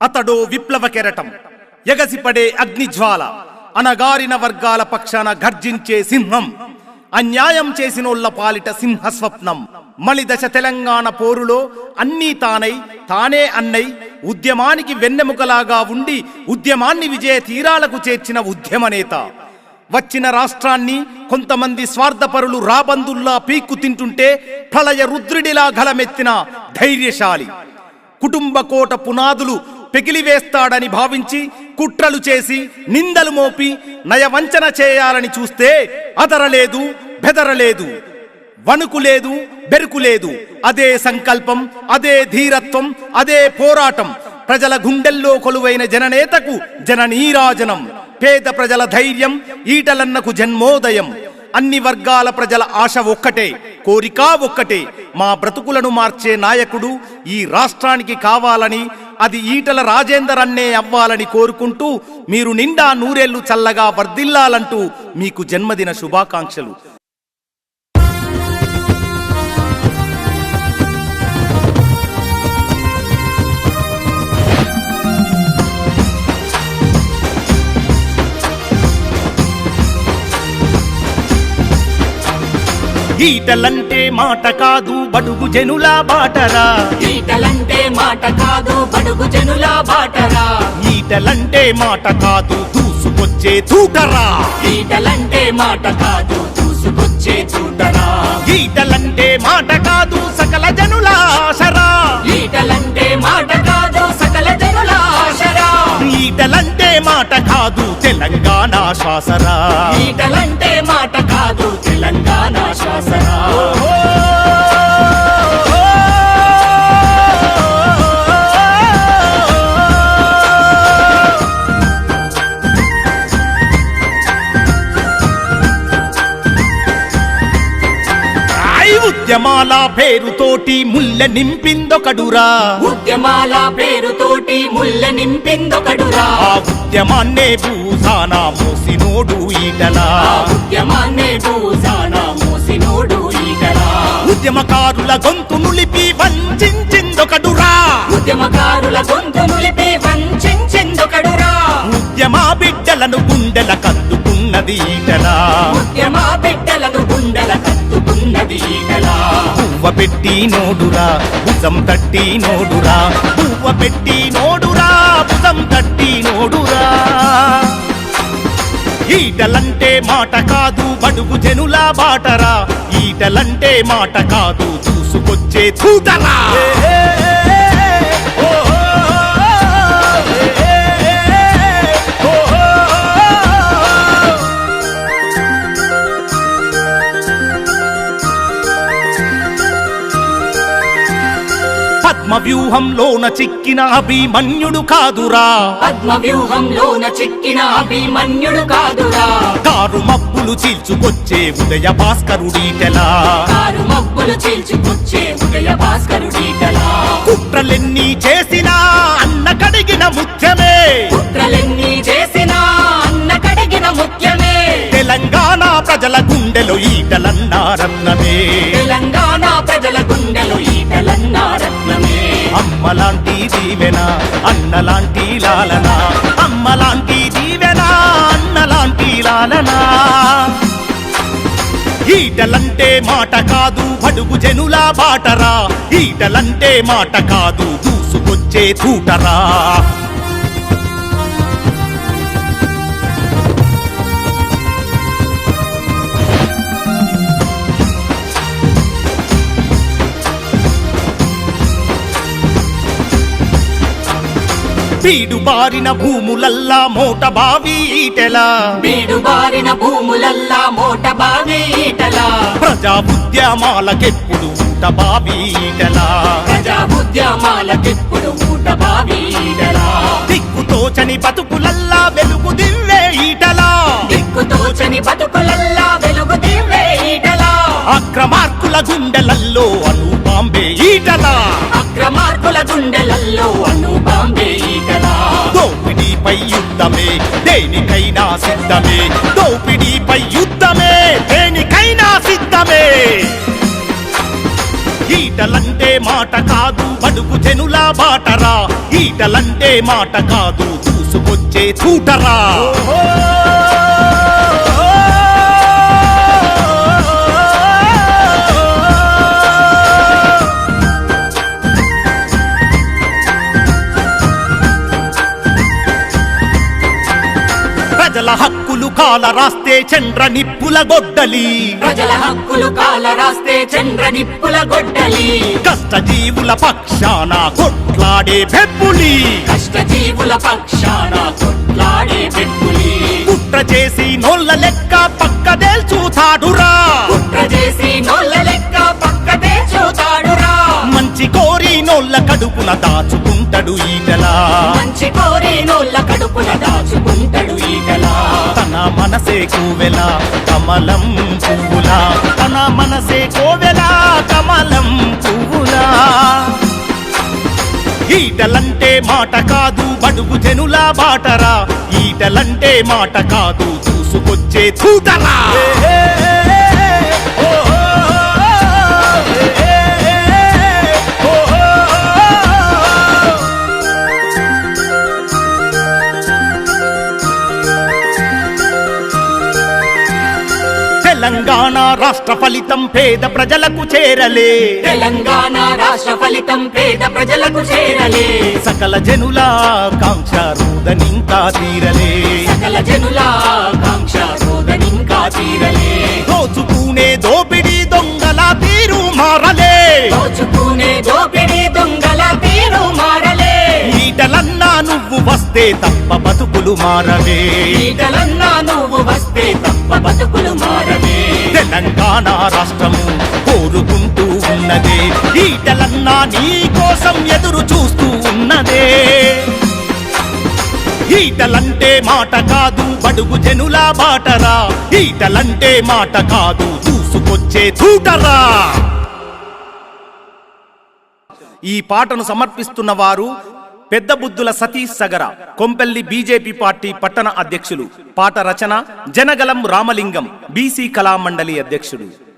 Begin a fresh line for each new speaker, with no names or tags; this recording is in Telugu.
అతడో విప్లవ కెరటం. ఎగసిపడే అగ్నిజ్వాల. అనగారిన వర్గాల పక్షాన గర్జించే సింహం. అన్యాయం చేసినోళ్ళ పాలిట సింహ స్వప్నం మలిదశ తెలంగాణ పోరులో అన్నీ తానై తానే అన్నై ఉద్యమానికి వెన్నెముకలాగా ఉండి ఉద్యమాన్ని విజయ తీరాలకు చేర్చిన ఉద్యమ నేత వచ్చిన రాష్ట్రాన్ని కొంతమంది స్వార్థపరులు రాబందుల్లా పీక్కు తింటుంటే ప్రళయ రుద్రుడిలా గలమెత్తిన ధైర్యశాలి. కుటుంబ కోట పునాదులు పెకిలివేస్తాడని భావించి కుట్రలు చేసి నిందలు మోపి నయవంచన చేయాలని చూస్తే అదరలేదు బెదరలేదు. వణుకు లేదు బెరుకు లేదు అదే సంకల్పం అదే ధీరత్వం అదే పోరాటం. ప్రజల గుండెల్లో కొలువైన జననేతకు జననీరాజనం. పేద ప్రజల ధైర్యం ఈటలన్నకు జన్మోదయం. అన్ని వర్గాల ప్రజల ఆశ ఒక్కటే కోరిక ఒక్కటే. మా బ్రతుకులను మార్చే నాయకుడు ఈ రాష్ట్రానికి కావాలని అది ఈటల రాజేందర్ అన్నే అవ్వాలని కోరుకుంటూ మీరు నిండా నూరేళ్ళు చల్లగా వర్ధిల్లాలంటూ మీకు జన్మదిన శుభాకాంక్షలు. ఈటలంటే మాట కాదు బడుగు జనుల బాటరా.
ఈటలంటే మాట కాదు బడుగు జనుల బాటరా.
ఈటలంటే మాట కాదు దూసుకొచ్చే తూటరా
ఈటలంటే మాట కాదు చూసుకొచ్చే చూడరా
ఈటలంటే మాట కాదు సకల జనుల
ఈటలంటే మాట కాదు
తెలంగాణ శ్వాసరా
ఈటలంటే మాట కాదు తెలంగాణ శాసరా.
ఉద్యమాల పేరుతోటి ముళ్ళ నింపిందొకడురా.
ఉద్యమాల పేరుతోటి ముళ్ళ నింపిందొకడురా.
ఆ ఉద్యమాన్నే భూసాన మోసినోడు ఈటలా
ఉద్యమాన్నే భూసాన మోసినోడు ఈటరా
ఉద్యమకారుల గొంతు నులిపి వంచిందొకడురా
ఉద్యమకారుల గొంతు నులిపి వంచెందొకడురా
ఉద్యమ బిడ్డలను గుండెల కద్దుకున్నది ఈటలా
ఉద్యమ బిడ్డలను గుండెల కత్తుకున్నది ఈటలా
పువ్వ పెట్టి నోడురా భుజం తట్టి నోడురా. పువ్వ పెట్టి మాట కాదు బడుగు జనుల బాటరా. ఈటలంటే మాట కాదు చూసుకొచ్చే తూటరా పద్మ వ్యూహంలోన చిక్కిన అభిమన్యుడు కాదురా.
పద్మ వ్యూహంలోన చిక్కిన అభిమన్యుడు కాదురా.
కారు మబ్బులు చీల్చుకొచ్చే ఉదయ భాస్కరుడీటెలా
కారు మబ్బులు చీల్చుకొచ్చే ఉదయ భాస్కరుడీటలా
కుట్రలెన్ని చేసినా అన్న కడిగిన ముత్యమే.
కుట్రలెన్ని చేసినా అన్న కడిగిన ముత్యమే.
తెలంగాణ ప్రజల గుండెలో ఈటలన్నారన్నమే. అమ్మలాంటి దీవెన అన్నలాంటి లాలన? అమ్మలాంటి దీవెన అన్నలాంటి లాలన? ఈటలంటే మాట కాదు బడుగు జనుల బాటరా? ఈటలంటే మాట కాదు దూసుకొచ్చే తూటరా? బీడు బారిన భూములల్లా మోట బావి ఈటెలా.
బీడు బారిన భూములల్లా మోట బావి ఈటలా.
ప్రజా ఉద్యమాలకెప్పుడు ఊట బావి ఈటెలా.
ప్రజా ఉద్యమాలకెప్పుడు ఊట బావి ఈటలా.
దిక్కుతోచని బతుకులల్లా వెలుగు దివ్వే ఈటలా.
దిక్కుతోచని బతుకులల్లా వెలుగు దివ్వే ఈటలా.
అక్రమార్కుల గుండెలల్లో దోపిడీపై యుద్ధమే దేనికైనా సిద్ధమే. దోపిడీపై యుద్ధమే దేనికైనా సిద్ధమే. ఈటలంటే మాట కాదు బడుగు జనుల బాటరా. ఈటలంటే మాట కాదు చూసుకొచ్చే చూటరా. ప్రజల హక్కులు కాల రాస్తే చంద్ర నిప్పుల గొడ్డలి.
ప్రజల హక్కులు కాల రాస్తే చంద్ర నిప్పుల గొడ్డలి.
కష్టజీవుల పక్షాన కొట్లాడే పెప్పులి.
కష్టజీవుల పక్షాన కొట్లాడే పెట్టులి
కుట్ర చేసి నోళ్ళ లెక్క పక్కదేల్చూతాడురా
కుట్ర చేసి నోళ్ళ లెక్క పక్కదే చూతాడురా
మంచి కోరి నోళ్ళ కడుపున దాచుకుంటాడు ఈటలా.
మంచి కోరి నోళ్ళ కడుపున
మనసే కోవెల కమలం పువ్వులా. తన మనసే కోవెల కమలం పువ్వులా. ఈటలంటే మాట కాదు బడుగు జనుల బాటరా. ఈటలంటే మాట కాదు చూసుకొచ్చే చూటరా తెలంగాణ రాష్ట్ర ఫలితం పేద ప్రజలకు చేరలే.
తెలంగాణ రాష్ట్ర ఫలితం పేద ప్రజలకు చేరలే.
సకల జనుల కాంక్ష రూదనింకా తీరలే.
సకల జనుల కాంక్ష సోదనింకా తీరలే.
దోచుకునే దోపిడి దొంగల తీరు మారలే.
దోచుకునే దోపిడీ
వస్తే తప్ప బతుకులు మారవే.
నువ్వు వస్తే తప్ప బతుకులు మారవే.
తెలంగాణ రాష్ట్రము కోరుకుంటూ ఉన్నదే. ఈటలన్నా నీ కోసం ఎదురు చూస్తూ ఉన్నదే. ఈటలంటే మాట కాదు బడుగు జనుల బాటరా. ఈటలంటే మాట కాదు చూసుకొచ్చే చూటరా ఈ పాటను సమర్పిస్తున్న వారు పెద్ద బుద్ధుల సతీష్ సగర కొంపెల్లి బీజేపీ పార్టీ పట్టణ అధ్యక్షులు. పాట రచన జనగలం రామలింగం బీసీ కళామండలి అధ్యక్షుడు.